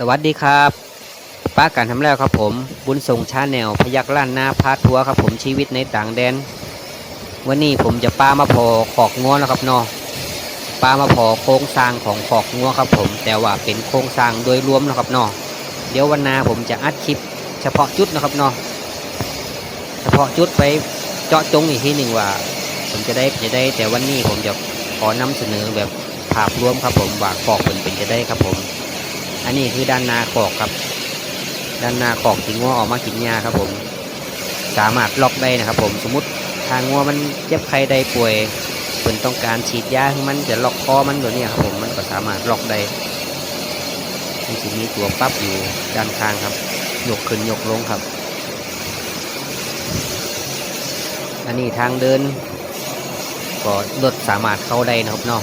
สวัสดีครับป้าการทำแล้วครับผม บุญส่งชาแนลพยักล้านนาพาทัวร์ครับผมชีวิตในต่างแดน วันนี้ผมจะป้ามาพอขอกงัวแล้วครับเนาะป้ามาพอโครงสร้างของขอกงัวครับผม แต่ว่าเป็นโครงสร้างโดยรวมนะครับเนาะเดี๋ยววันหนาผมจะอัดคลิป เฉพาะจุดนะครับเนาะเฉพาะจุดไปเจาะจงอีกทีหนึ่งว่า ผมจะได้จะได้ แต่วันนี้ผมจะขอนำเสนอแบบภาพรวมครับผมว่าขอกเป็นเป็นจะได้ครับผม อันนี้คือด้านนาขอกครับ ด้านนาขอกที่งัวออกมากินหญ้าครับผม สามารถล็อกได้นะครับ ผมสมมติทางงัวมันเจ็บไข้ได้ป่วยเพิ่นต้องการฉีดยาให้มันจะล็อกคอมันตัวนี้ครับผมมันก็สามารถล็อกได้มันจะมีตัวปรับอยู่ด้านข้างครับ ยกขึ้นยกลงครับ อันนี้ทางเดินก็รถสามารถเข้าได้นะครับเนาะ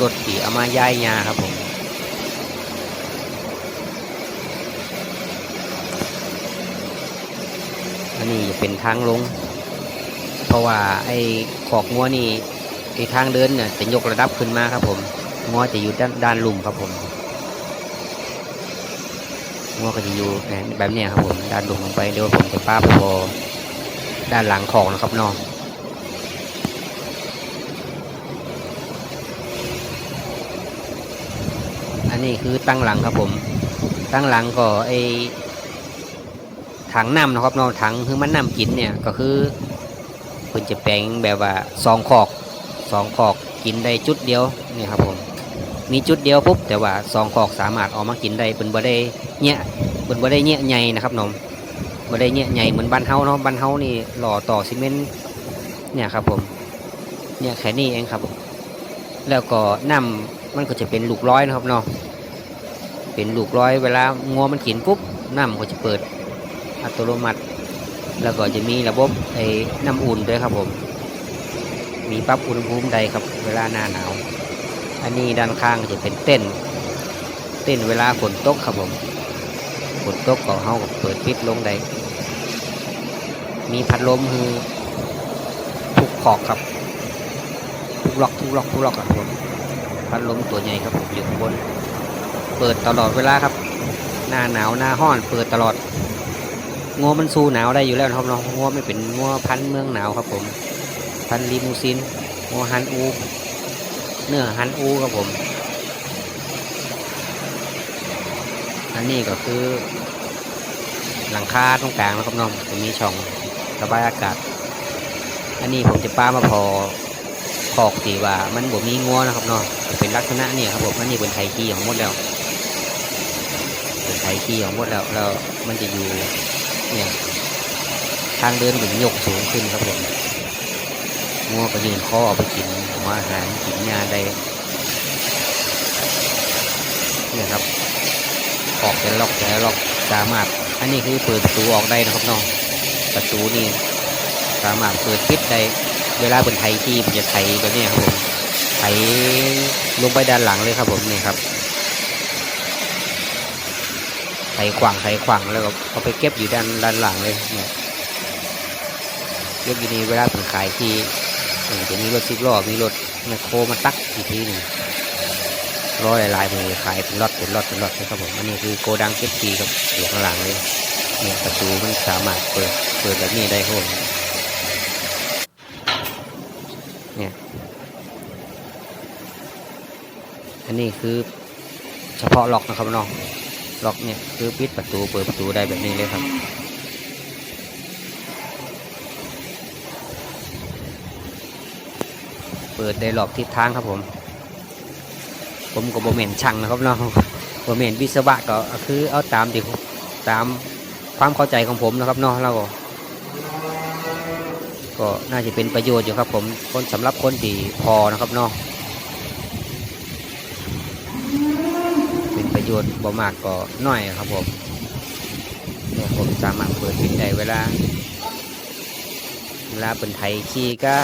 รถที่เอามาย้ายยาครับผม อันนี้จะเป็นทางลง เพราะว่าไอ้ขอกงัวนี่ไอ้ทางเดินเนี่ยจะยกระดับขึ้นมาครับผมงัวจะอยู่ด้านด้านลุ่มครับผมงัวก็จะอยู่แบบเนี้ยครับผมด้านลุ่มลงไปเดี๋ยวผมจะป้าพอด้านหลังของนะครับน้องอันนี้คือตั้งหลังครับผม ตั้งหลังก็ไอ ถังน้ำนะครับเนาะถังคือมันน้ำกินเนี่ยก็คือเพิ่นจะแปลงแบบว่าสองขอกสองขอกกินได้จุดเดียวนี่ครับผมมีจุดเดียวปุ๊บแต่ว่าสองขอกสามารถออกมากินได้เพิ่นบ่ได้เนี้ยเพิ่นบ่ได้เนี้ยใหญ่นะครับน้องบ่ได้เนี้ยใหญ่เหมือนบ้านเฮาเนาะบ้านเฮานี่หล่อต่อซีเมนต์เนี่ยครับผมเนี่ยแค่นี้เองครับแล้วก็น้ำมันก็จะเป็นลูกร้อยนะครับเนาะเป็นลูกร้อยเวลางัวมันกินปุ๊บน้ำก็จะเปิด อัตโนมัติ แล้วก็จะมีระบบไอ้น้ำอุ่นด้วยครับผม มีปรับอุณหภูมิใดครับ เวลาหน้าหนาว อันนี้ด้านข้างจะเป็นเต้น เต้นเวลาฝนตกครับผมฝนตกก็เฮาเปิดปิดลงได้มีพัดลมคือทุกขอกครับ ทุกล็อกทุกล็อกทุกล็อกครับผมพัดลมตัวใหญ่ครับผมอยู่ข้างบน เปิดตลอดเวลาครับ หน้าหนาวหน้าห้อนเปิดตลอด งัวมันสู้หนาวได้อยู่แล้วนะครับน้องงัวไม่เป็นงัวพันเมืองหนาวครับผม พันลิมูซินงัวฮันอูเนื้อฮันอูครับผม อันนี้ก็คือหลังคาตรงกลางนะครับน้องจะมีช่องระบายอากาศ อันนี้ผมจะป้ามาพอขอกตีว่ามันบ่มีงัวนะครับเนาะจะเป็นลักษณะเนี่ยครับผมอันนี้เป็นไทยขี้ของหมดแล้วเป็นไทยขี้ของหมดแล้วแล้วมันจะอยู่ เนี่ยทางเดินเป็ยกสูงขึ้นครับผมงัวก็ยืนคอออกไปกินหัวอาหารกินหญ้าได้เนี่ยครับออกแต่ล็อกแต่ล็อกสามารถ อันนี้คือเปิดประตูออกได้นะครับน้องประตูนี่สามารถเปิดปิดได้เวลาเป็นไทยที่มันจะไทยแบบนี้ครับผมไทยลงไปด้านหลังเลยครับผมนี่ครับ ไถขวางไถขวางแล้วก็เอาไปเก็บอยู่ด้านด้านหลังเลยเนี่ยเก็บอยู่นี่เวลาผมขายที่เออจะมีรถสิบล้อมีรถแมคโครมาตักอีกทีหนึ่งร้อยลายมือขายเป็นรถเป็นรถเป็นรถนะครับผมอันนี้คือโกดังเก็บทีครับอยู่ข้างหลังเลยเนี่ยประตูมันสามารถเปิดเปิดแบบนี้ได้ครับเนี่ยอันนี้คือเฉพาะล็อกนะครับน้อง ล็อกเนี่ยคือปิดประตูเปิดประตูได้แบบนี้เลยครับ เปิดได้หลอกทิศทางครับผม ผมก็บเมนช่างนะครับเนาะบเมนวิศวะก็คือเอาตามที่ตามความเข้าใจของผมนะครับเนาะแล้วก็ก็น่าจะเป็นประโยชน์อยู่ครับผมคนสำหรับคนที่พอนะครับเนาะ เป็นประโยชน์บ่มากก็น้อยครับผมผมสามารถเปิดปิดได้เวลา เวลาเป็นไทยขี่ก็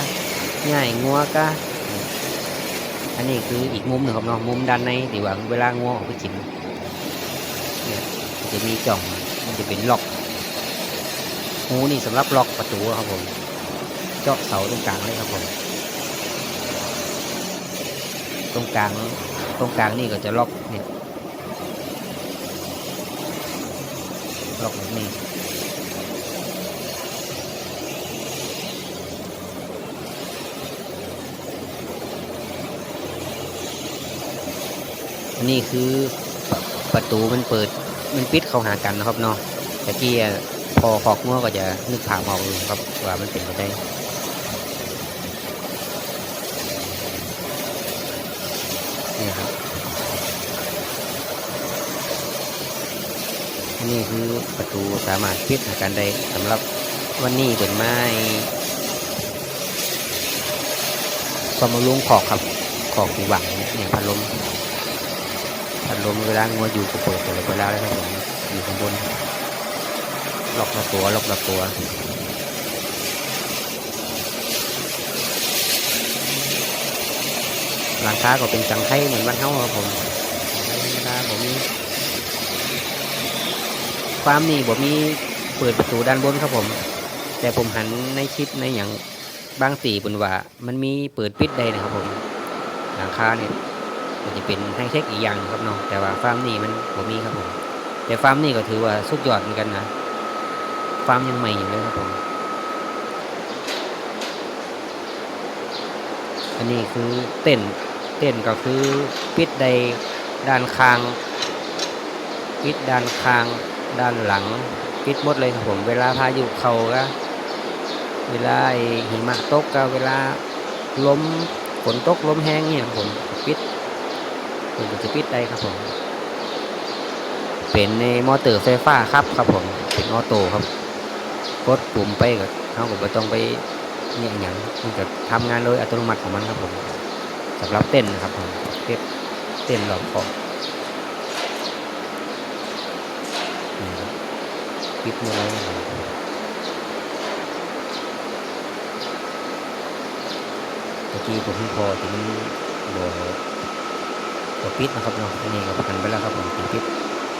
ง่ายงัวก็อันนี้คืออีกมุมหนึ่งครับเนาะมุมด้านในที่ว่าเวลางัวออกไปกินเนี่ยมันจะมีจ่องมันจะเป็นล็อกหูนี่สำหรับล็อกประตูครับผม เจาะเสาตรงกลางเลยครับผม ตรงกลางตรงกลางนี่ก็จะล็อกเนี่ย ลอกแบบนี้น,นี่คือปประตูมันเปิดมันปิดเข้าหากันนะครับเนาะแต่กี้พอขอกงัวก็จะนึกภาออกอยู่ครับว่ามันเป็นไปได้นี่ครับ อั นนี้คือประตูสามารถปิดหากันได้สำหรับวันนี้เป็นไม้สมรุงขอกครับขอกหูหวังเนี่ยพัดลมพัดลมเวลางัวอยู่ก็เปิดตลอดเวลาเลยครับผมอยู่ข้างบนล็อกละตัวล็อกละตัวหลังคาก็เป็นจังไทเหมือนบ้านเฮาครับผมเวลาผม มีความนี่ผมมีเปิดประตูด้านบนครับผม แต่ผมหันในคลิปในอย่างบางตีบนว่า มันมีเปิดปิดได้นะครับผมหลังคาเนี่ยมันจะเป็นไฮเทคอีกอย่างหนึ่งครับเนาะแต่ว่าฟาร์มนี่มันผมมีครับผมแต่ฟาร์มนี่ก็ถือว่าสุดยอดเหมือนกันนะฟาร์มยังใหม่อยู่เลยครับผมอันนี้คือเต้นเต้นก็คือปิดใดด้านข้างปิดด้านข้าง ด้านหลังปิดหมดเลยครับผมเวลาพายุเขาก็เวลาไอหิมะตกก็เวลาล้มฝนตกล้มแห้งเนี่ยผมปิดผมจะปิดได้ครับผม เป็นในมอเตอร์ไฟฟ้าครับครับผมเป็นออโต้ครับกดปุ่มไปก็เขาก็บ่ต้องไปเนี่ยอย่างมันก็ทำงานโดยอัตโนมัติของมันครับผมสำหรับเต้นนะครับผมเต้นเต้นหลอกของนี่ครับ ปิดมดเลยครับผมเมื่อกี้ผมพิ่พอที่มันบ่ตัวปิดนะครับเนาะอันนี้ก็ประกันไปแล้วครับผมป็นปิด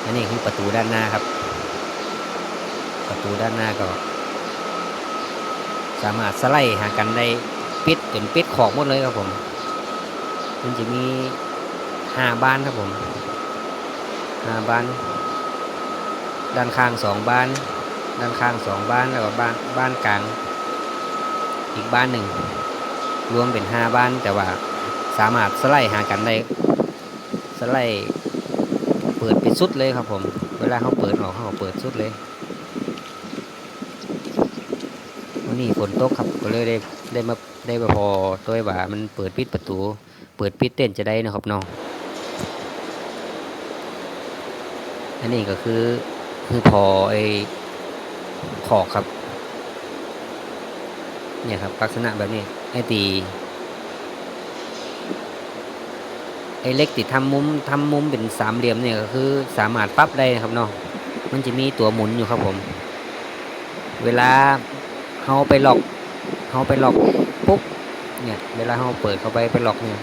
อันนี้คือประตูด้านหน้าครับ ประตูด้านหน้าก็ สามารถสไลด์หากันได้ปิดจนปิดขอบหมดเลยครับผม มันจะมีห้าบ้านครับผมห้าบ้าน ด้านข้างสองบ้าน ด้านข้างสองบ้านแล้วก็บ้านบ้านกลาง อีกบ้านหนึ่ง รวมเป็นห้าบ้านแต่ว่าสามารถสไลด์หากันได้สไลด์เปิดปิดสุดเลยครับผม เวลาเขาเปิดออกเขาเปิดสุดเลยวันนี้ฝนตกครับก็เลยได้ได้มาได้มาพอตัวไอ้บ่ามันเปิดปิดประตู เปิดปิดเต้นจะได้นะครับน้องอันนี้ก็คือ คือพอไอ้ขอกครับ เนี่ยครับ ลักษณะแบบนี้ไอ้ตีไอ้เล็กติดทำมุมทำมุมเป็นสามเหลี่ยมเนี่ยก็คือสามารถปรับได้ครับเนาะมันจะมีตัวหมุนอยู่ครับผม เวลาเขาไปล็อกเขาไปล็อกปุ๊บเนี่ย เวลาเขาเปิดเข้าไปไปล็อกเนี่ย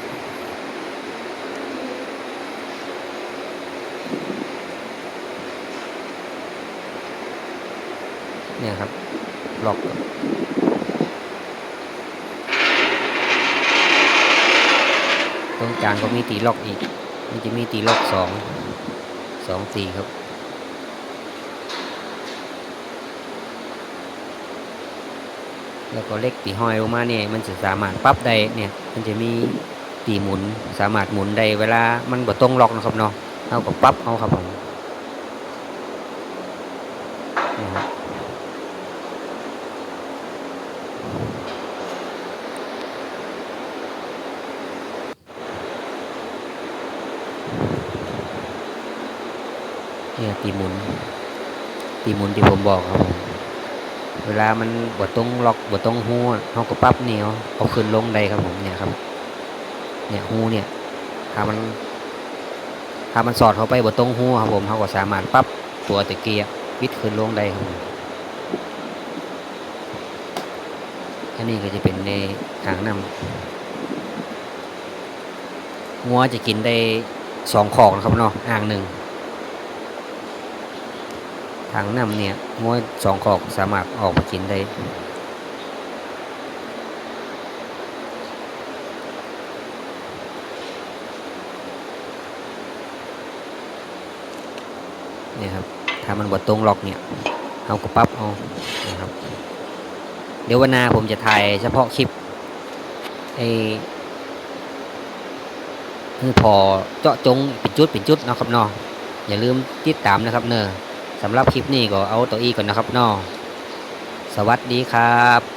เนี่ยครับล็อกตรงกลางก็มีตีล็อกอีก มันจะมีตีล็อกสองสองตีครับแล้วก็เล็กตีห้อยลงมาเนี่ยมันจะสามารถปรับได้เนี่ย มันจะมีตีหมุนสามารถหมุนได้เวลามันบ่ตรงล็อกนะครับเนาะเอาก็ปรับเอาครับผม เนี่ยตีหมุน ตีหมุนที่ผมบอกครับผมเวลามันบดตรงล็อกบดตรงหูเขาก็ปั๊บเหนียวเอาขึ้นลงได้ครับผมเนี่ยครับ เนี่ยหูเนี่ยถ้ามันถ้ามันสอดเข้าไปบดตรงหูครับผมเขาก็สามารถปั๊บตัวตะเกียบวิดขึ้นลงได้ครับผมอันนี้ก็จะเป็นในทางนำงัวจะกินได้สองขอกนะครับเนาะอ่างหนึ่ง ทางน้ำเนี่ยงวยสองขอกสามารถออกมากินได้เนี่ยครับถ้ามันบดตรงล็อกเนี่ยเอาก็ปรับเอานะครับ เดี๋ยววันหน้าผมจะถ่ายเฉพาะคลิปไอ้คือพอเจาะจงเป็นจุดเป็นจุดนะครับเนาะอย่าลืมติดตามนะครับเนอะ สำหรับคลิปนี้ก็เอาตัวอีก่อนนะครับน้องสวัสดีครับ